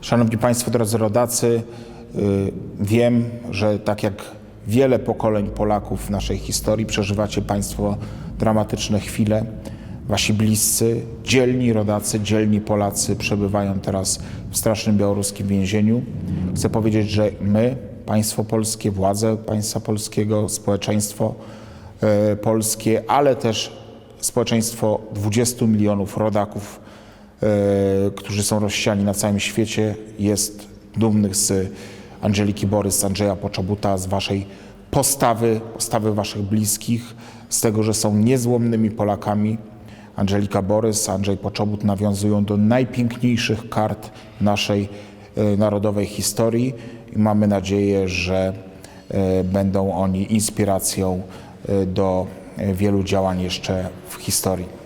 Szanowni Państwo, drodzy rodacy, y, wiem, że tak jak wiele pokoleń Polaków w naszej historii przeżywacie Państwo dramatyczne chwile. Wasi bliscy, dzielni rodacy, dzielni Polacy przebywają teraz w strasznym białoruskim więzieniu. Chcę powiedzieć, że my, państwo polskie, władze państwa polskiego, społeczeństwo e, polskie, ale też społeczeństwo 20 milionów rodaków, którzy są rozsiani na całym świecie, jest dumnych z Angeliki Borys, z Andrzeja Poczobuta, z waszej postawy, postawy waszych bliskich, z tego, że są niezłomnymi Polakami. Angelika Borys, Andrzej Poczobut nawiązują do najpiękniejszych kart naszej e, narodowej historii i mamy nadzieję, że e, będą oni inspiracją e, do e, wielu działań jeszcze w historii.